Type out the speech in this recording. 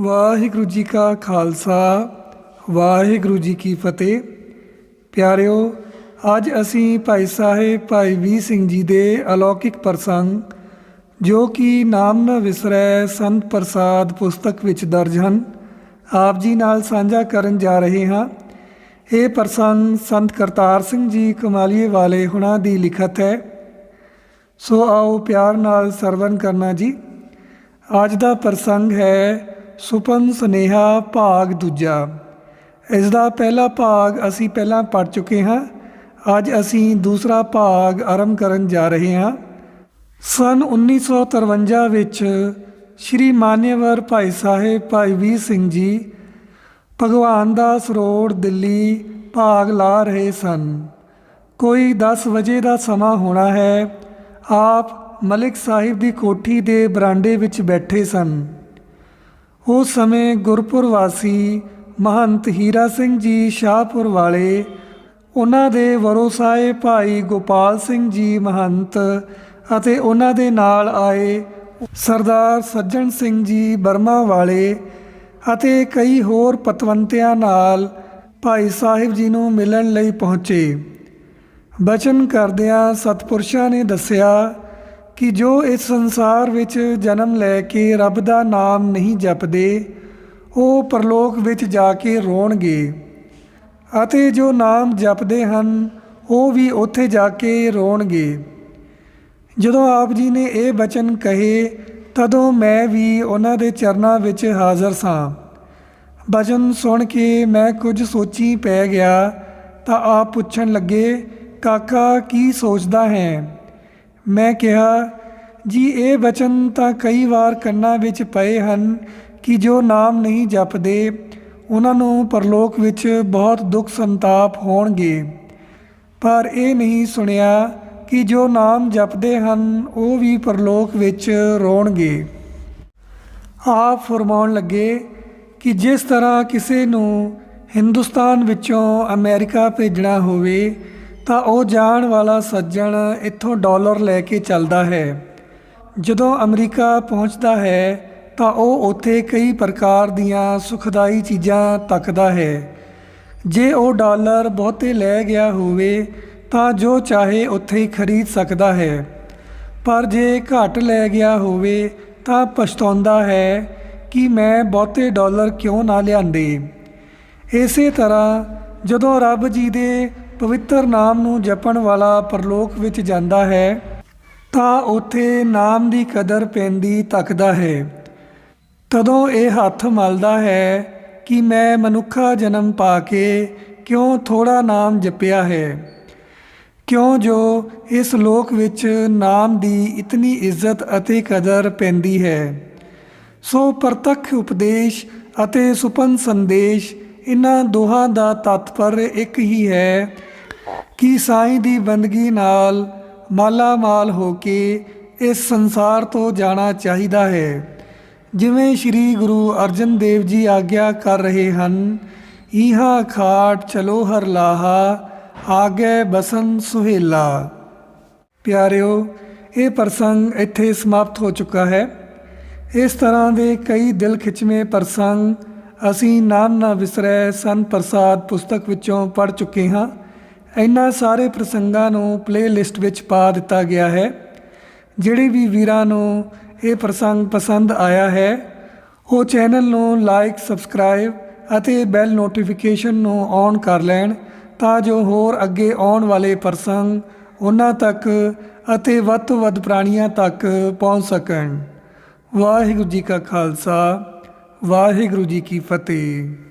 ਵਾਹਿਗੁਰੂ ਜੀ ਕਾ ਖਾਲਸਾ, ਵਾਹਿਗੁਰੂ ਜੀ ਕੀ ਫਤਿਹ। ਪਿਆਰਿਓ, ਅੱਜ ਅਸੀਂ ਭਾਈ ਸਾਹਿਬ ਭਾਈ ਵੀਰ ਸਿੰਘ ਜੀ ਦੇ ਅਲੌਕਿਕ ਪ੍ਰਸੰਗ, ਜੋ ਕਿ ਨਾਮ ਨਾ ਵਿਸਰੈ ਸੰਤ ਪ੍ਰਸਾਦ ਪੁਸਤਕ ਵਿੱਚ ਦਰਜ ਹਨ, ਆਪ ਜੀ ਨਾਲ ਸਾਂਝਾ ਕਰਨ ਜਾ ਰਹੇ ਹਾਂ। ਇਹ ਪ੍ਰਸੰਗ ਸੰਤ ਕਰਤਾਰ ਸਿੰਘ ਜੀ ਕਮਾਲੀਏ ਵਾਲੇ ਹੁਣਾਂ ਦੀ ਲਿਖਤ ਹੈ। ਸੋ ਆਓ ਪਿਆਰ ਨਾਲ ਸਰਵਨ ਕਰਨਾ ਜੀ। ਅੱਜ ਦਾ ਪ੍ਰਸੰਗ ਹੈ ਸੁਪਨ ਸੁਨੇਹਾ ਭਾਗ ਦੂਜਾ। ਇਸ ਦਾ ਪਹਿਲਾ ਭਾਗ ਅਸੀਂ ਪਹਿਲਾਂ ਪੜ ਚੁੱਕੇ ਹਾਂ। ਅੱਜ ਅਸੀਂ ਦੂਸਰਾ ਭਾਗ ਆਰੰਭ ਕਰਨ ਜਾ ਰਹੇ ਹਾਂ। ਸਨ 1953 ਵਿੱਚ ਸ਼੍ਰੀ ਮਾਨਯਵਰ ਭਾਈ ਸਾਹਿਬ, ਭਾਈ ਵੀਰ ਸਿੰਘ ਜੀ ਭਗਵਾਨ ਦਾ ਸਰੋੜ ਦਿੱਲੀ ਭਾਗ ਲਾ ਰਹੇ ਸਨ। ਕੋਈ 10 ਵਜੇ ਦਾ ਸਮਾਂ ਹੋਣਾ ਹੈ। ਆਪ ਮਲਿਕ ਸਾਹਿਬ ਦੀ ਕੋਠੀ ਦੇ ਬਰਾਂਡੇ ਵਿੱਚ ਬੈਠੇ ਸਨ। ਉਸ ਸਮੇਂ ਗੁਰਪੁਰ ਵਾਸੀ ਮਹੰਤ ਹੀਰਾ ਸਿੰਘ ਜੀ ਸ਼ਾਹਪੁਰ ਵਾਲੇ, ਉਹਨਾਂ ਦੇ ਵਰੋਸਾਏ ਭਾਈ ਗੋਪਾਲ ਸਿੰਘ ਜੀ ਮਹੰਤ ਅਤੇ ਉਹਨਾਂ ਦੇ ਨਾਲ ਆਏ ਸਰਦਾਰ ਸੱਜਣ ਸਿੰਘ ਜੀ ਬਰਮਾ ਵਾਲੇ ਅਤੇ ਕਈ ਹੋਰ ਪਤਵੰਤਿਆਂ ਨਾਲ ਭਾਈ ਸਾਹਿਬ ਜੀ ਨੂੰ ਮਿਲਣ ਲਈ ਪਹੁੰਚੇ। ਬਚਨ ਕਰਦਿਆਂ ਸਤਪੁਰਸ਼ਾਂ ਨੇ ਦੱਸਿਆ ਕਿ ਜੋ ਇਸ ਸੰਸਾਰ ਵਿੱਚ ਜਨਮ ਲੈ ਕੇ ਰੱਬ ਦਾ ਨਾਮ ਨਹੀਂ ਜਪਦੇ, ਉਹ ਪਰਲੋਕ ਵਿੱਚ ਜਾ ਕੇ ਰੋਣਗੇ। ਅਤੇ ਜੋ ਨਾਮ ਜਪਦੇ ਹਨ, ਉਹ ਵੀ ਉੱਥੇ ਜਾ ਕੇ ਰੋਣਗੇ। ਜਦੋਂ ਆਪ ਜੀ ਨੇ ਇਹ ਬਚਨ ਕਹੇ, ਤਦੋਂ ਮੈਂ ਵੀ ਉਹਨਾਂ ਦੇ ਚਰਨਾਂ ਵਿੱਚ ਹਾਜ਼ਰ ਸਾਂ। ਬਚਨ ਸੁਣ ਕੇ ਮੈਂ ਕੁਝ ਸੋਚੀ ਪੈ ਗਿਆ, ਤਾਂ ਆਪ ਪੁੱਛਣ ਲੱਗੇ, ਕਾਕਾ, ਕੀ ਸੋਚਦਾ ਹੈ? ਮੈਂ ਕਿਹਾ, ਜੀ, ਇਹ ਬਚਨ ਤਾਂ ਕਈ ਵਾਰ ਕੰਨਾਂ ਵਿੱਚ ਪਏ ਹਨ ਕਿ ਜੋ ਨਾਮ ਨਹੀਂ ਜਪਦੇ, ਉਹਨਾਂ ਨੂੰ ਪਰਲੋਕ ਵਿੱਚ ਬਹੁਤ ਦੁੱਖ ਸੰਤਾਪ ਹੋਣਗੇ। ਪਰ ਇਹ ਨਹੀਂ ਸੁਣਿਆ ਕਿ ਜੋ ਨਾਮ ਜਪਦੇ ਹਨ, ਉਹ ਵੀ ਪਰਲੋਕ ਵਿੱਚ ਰੋਣਗੇ। ਆਪ ਫਰਮਾਉਣ ਲੱਗੇ ਕਿ ਜਿਸ ਤਰ੍ਹਾਂ ਕਿਸੇ ਨੂੰ ਹਿੰਦੁਸਤਾਨ ਵਿੱਚੋਂ ਅਮਰੀਕਾ ਭੇਜਣਾ ਹੋਵੇ ਤਾਂ ਉਹ ਜਾਣ ਵਾਲਾ ਸੱਜਣ ਇੱਥੋਂ ਡਾਲਰ ਲੈ ਕੇ ਚੱਲਦਾ ਹੈ। ਜਦੋਂ ਅਮਰੀਕਾ ਪਹੁੰਚਦਾ ਹੈ, ਤਾਂ ਉਹ ਉੱਥੇ ਕਈ ਪ੍ਰਕਾਰ ਦੀਆਂ ਸੁਖਦਾਈ ਚੀਜ਼ਾਂ ਤੱਕਦਾ ਹੈ। ਜੇ ਉਹ ਡਾਲਰ ਬਹੁਤੇ ਲੈ ਗਿਆ ਹੋਵੇ, ਤਾਂ ਜੋ ਚਾਹੇ ਉੱਥੇ ਹੀ ਖਰੀਦ ਸਕਦਾ ਹੈ। ਪਰ ਜੇ ਘੱਟ ਲੈ ਗਿਆ ਹੋਵੇ, ਤਾਂ ਪਛਤਾਉਂਦਾ ਹੈ ਕਿ ਮੈਂ ਬਹੁਤੇ ਡਾਲਰ ਕਿਉਂ ਨਾ ਲਿਆਂਦੇ। ਇਸੇ ਤਰ੍ਹਾਂ ਜਦੋਂ ਰੱਬ ਜੀ ਦੇ ਪਵਿੱਤਰ ਨਾਮ ਨੂੰ ਜਪਣ ਵਾਲਾ ਪਰਲੋਕ ਵਿੱਚ ਜਾਂਦਾ ਹੈ, ਤਾਂ ਉੱਥੇ ਨਾਮ ਦੀ ਕਦਰ ਪੈਂਦੀ ਤੱਕਦਾ ਹੈ। ਤਦੋਂ ਇਹ ਹੱਥ ਮਲਦਾ ਹੈ ਕਿ ਮੈਂ ਮਨੁੱਖਾ ਜਨਮ ਪਾ ਕੇ ਕਿਉਂ ਥੋੜਾ ਨਾਮ ਜਪਿਆ ਹੈ? ਕਿਉਂ ਜੋ ਇਸ ਲੋਕ ਵਿੱਚ ਨਾਮ ਦੀ ਇਤਨੀ ਇੱਜ਼ਤ ਅਤੇ ਕਦਰ ਪੈਂਦੀ ਹੈ? ਸੋ ਪ੍ਰਤੱਖ ਉਪਦੇਸ਼ ਅਤੇ ਸੁਪਨ ਸੰਦੇਸ਼ ਇਹਨਾਂ ਦੋਹਾਂ ਦਾ ਤਤਪਰ ਇੱਕ ਹੀ ਹੈ ਕਿ ਸਾਈਂ ਦੀ ਬੰਦਗੀ ਨਾਲ ਮਾਲਾ ਮਾਲ ਹੋ ਕੇ ਇਸ ਸੰਸਾਰ ਤੋਂ ਜਾਣਾ ਚਾਹੀਦਾ ਹੈ? ਜਿਵੇਂ ਸ੍ਰੀ ਗੁਰੂ ਅਰਜਨ ਦੇਵ ਜੀ ਆਗਿਆ ਕਰ ਰਹੇ ਹਨ, ਈਹਾ ਖਾਟ ਚਲੋ ਹਰ ਲਾਹਾ, ਆਗੇ ਬਸਨ ਸੁਹੇਲਾ। ਪਿਆਰਿਓ, ਇਹ ਪ੍ਰਸੰਗ ਇੱਥੇ ਸਮਾਪਤ ਹੋ ਚੁੱਕਾ ਹੈ। ਇਸ ਤਰ੍ਹਾਂ ਦੇ ਕਈ ਦਿਲ ਖਿੱਚਵੇਂ ਪ੍ਰਸੰਗ ਅਸੀਂ ਨਾਮ ਨਾ ਵਿਸਰੈ ਸੰਤ ਪ੍ਰਸਾਦ ਪੁਸਤਕ ਵਿੱਚੋਂ ਪੜ੍ਹ ਚੁੱਕੇ ਹਾਂ। ਇਹਨਾਂ ਸਾਰੇ ਪ੍ਰਸੰਗਾਂ ਨੂੰ ਪਲੇਲਿਸਟ ਵਿੱਚ ਪਾ ਦਿੱਤਾ ਗਿਆ ਹੈ। ਜਿਹੜੇ ਵੀ ਵੀਰਾਂ ਨੂੰ ਇਹ ਪ੍ਰਸੰਗ ਪਸੰਦ ਆਇਆ ਹੈ, ਉਹ ਚੈਨਲ ਨੂੰ ਲਾਈਕ ਸਬਸਕ੍ਰਾਈਬ ਅਤੇ ਬੈਲ ਨੋਟੀਫਿਕੇਸ਼ਨ ਨੂੰ ਔਨ ਕਰ ਲੈਣ ਤਾਂ ਜੋ ਹੋਰ ਅੱਗੇ ਆਉਣ ਵਾਲੇ ਪ੍ਰਸੰਗ ਉਹਨਾਂ ਤੱਕ ਅਤੇ ਵੱਧ ਤੋਂ ਵੱਧ ਪ੍ਰਾਣੀਆਂ ਤੱਕ ਪਹੁੰਚ ਸਕਣ। ਵਾਹਿਗੁਰੂ ਜੀ ਕਾ ਖਾਲਸਾ, ਵਾਹਿਗੁਰੂ ਜੀ ਕੀ ਫਤਿਹ।